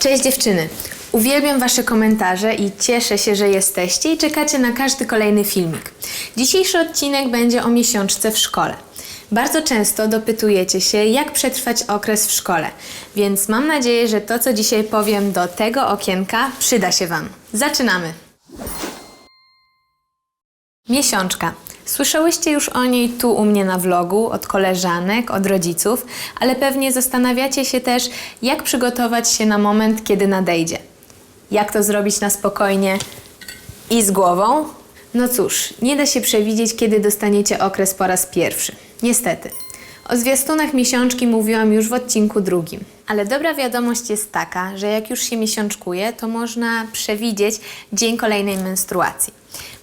Cześć dziewczyny! Uwielbiam Wasze komentarze i cieszę się, że jesteście i czekacie na każdy kolejny filmik. Dzisiejszy odcinek będzie o miesiączce w szkole. Bardzo często dopytujecie się, jak przetrwać okres w szkole, więc mam nadzieję, że to, co dzisiaj powiem do tego okienka, przyda się Wam. Zaczynamy! Miesiączka. Słyszałyście już o niej tu u mnie na vlogu, od koleżanek, od rodziców, ale pewnie zastanawiacie się też, jak przygotować się na moment, kiedy nadejdzie. Jak to zrobić na spokojnie i z głową? No cóż, nie da się przewidzieć, kiedy dostaniecie okres po raz pierwszy. Niestety. O zwiastunach miesiączki mówiłam już w odcinku drugim. Ale dobra wiadomość jest taka, że jak już się miesiączkuje, to można przewidzieć dzień kolejnej menstruacji.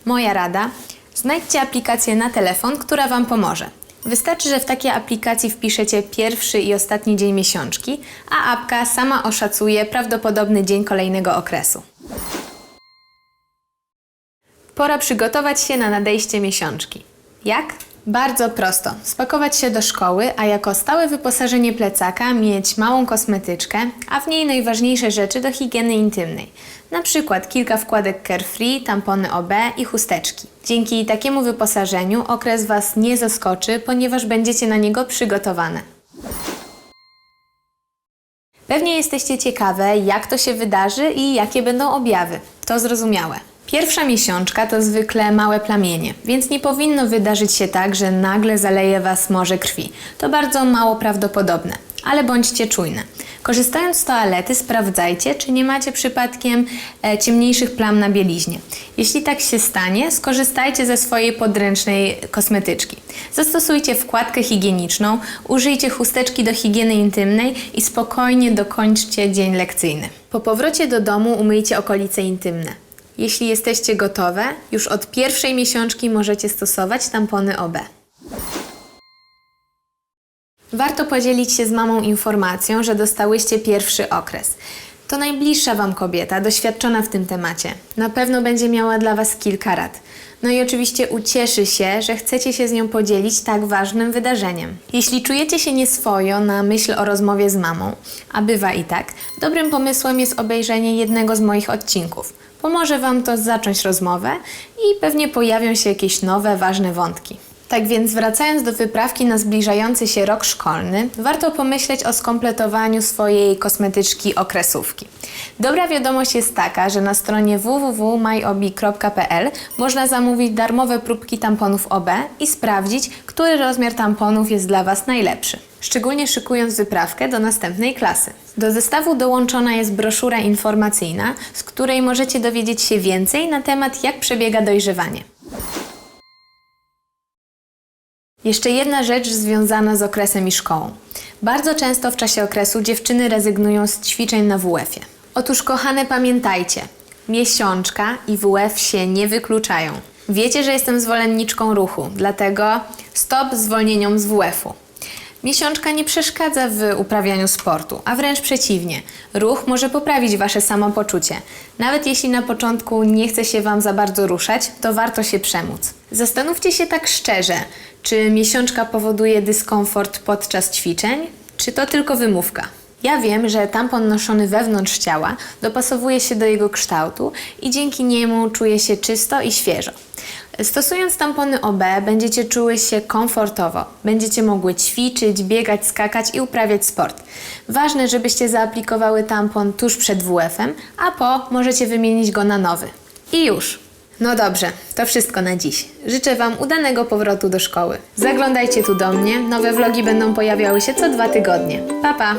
Moja rada: znajdźcie aplikację na telefon, która Wam pomoże. Wystarczy, że w takiej aplikacji wpiszecie pierwszy i ostatni dzień miesiączki, a apka sama oszacuje prawdopodobny dzień kolejnego okresu. Pora przygotować się na nadejście miesiączki. Jak? Bardzo prosto. Spakować się do szkoły, a jako stałe wyposażenie plecaka mieć małą kosmetyczkę, a w niej najważniejsze rzeczy do higieny intymnej. Na przykład kilka wkładek Carefree, tampony OB i chusteczki. Dzięki takiemu wyposażeniu okres Was nie zaskoczy, ponieważ będziecie na niego przygotowane. Pewnie jesteście ciekawe, jak to się wydarzy i jakie będą objawy. To zrozumiałe. Pierwsza miesiączka to zwykle małe plamienie, więc nie powinno wydarzyć się tak, że nagle zaleje Was morze krwi. To bardzo mało prawdopodobne, ale bądźcie czujne. Korzystając z toalety, sprawdzajcie, czy nie macie przypadkiem e, ciemniejszych plam na bieliźnie. Jeśli tak się stanie, skorzystajcie ze swojej podręcznej kosmetyczki. Zastosujcie wkładkę higieniczną, użyjcie chusteczki do higieny intymnej i spokojnie dokończcie dzień lekcyjny. Po powrocie do domu umyjcie okolice intymne. Jeśli jesteście gotowe, już od pierwszej miesiączki możecie stosować tampony OB. Warto podzielić się z mamą informacją, że dostałyście pierwszy okres. To najbliższa Wam kobieta, doświadczona w tym temacie. Na pewno będzie miała dla Was kilka rad. No i oczywiście ucieszy się, że chcecie się z nią podzielić tak ważnym wydarzeniem. Jeśli czujecie się nieswojo na myśl o rozmowie z mamą, a bywa i tak, dobrym pomysłem jest obejrzenie jednego z moich odcinków. Pomoże Wam to zacząć rozmowę i pewnie pojawią się jakieś nowe, ważne wątki. Tak więc wracając do wyprawki na zbliżający się rok szkolny, warto pomyśleć o skompletowaniu swojej kosmetyczki okresówki. Dobra wiadomość jest taka, że na stronie www.myobi.pl można zamówić darmowe próbki tamponów OB i sprawdzić, który rozmiar tamponów jest dla Was najlepszy. Szczególnie szykując wyprawkę do następnej klasy. Do zestawu dołączona jest broszura informacyjna, z której możecie dowiedzieć się więcej na temat jak przebiega dojrzewanie. Jeszcze jedna rzecz związana z okresem i szkołą. Bardzo często w czasie okresu dziewczyny rezygnują z ćwiczeń na WF-ie. Otóż kochane pamiętajcie, miesiączka i WF się nie wykluczają. Wiecie, że jestem zwolenniczką ruchu, dlatego stop zwolnieniom z WF-u. Miesiączka nie przeszkadza w uprawianiu sportu, a wręcz przeciwnie. Ruch może poprawić Wasze samopoczucie. Nawet jeśli na początku nie chce się Wam za bardzo ruszać, to warto się przemóc. Zastanówcie się tak szczerze, czy miesiączka powoduje dyskomfort podczas ćwiczeń, czy to tylko wymówka. Ja wiem, że tampon noszony wewnątrz ciała dopasowuje się do jego kształtu i dzięki niemu czuje się czysto i świeżo. Stosując tampony OB będziecie czuły się komfortowo. Będziecie mogły ćwiczyć, biegać, skakać i uprawiać sport. Ważne, żebyście zaaplikowały tampon tuż przed WF-em, a po możecie wymienić go na nowy. I już. No dobrze, to wszystko na dziś. Życzę Wam udanego powrotu do szkoły. Zaglądajcie tu do mnie, nowe vlogi będą pojawiały się co dwa tygodnie. Pa pa!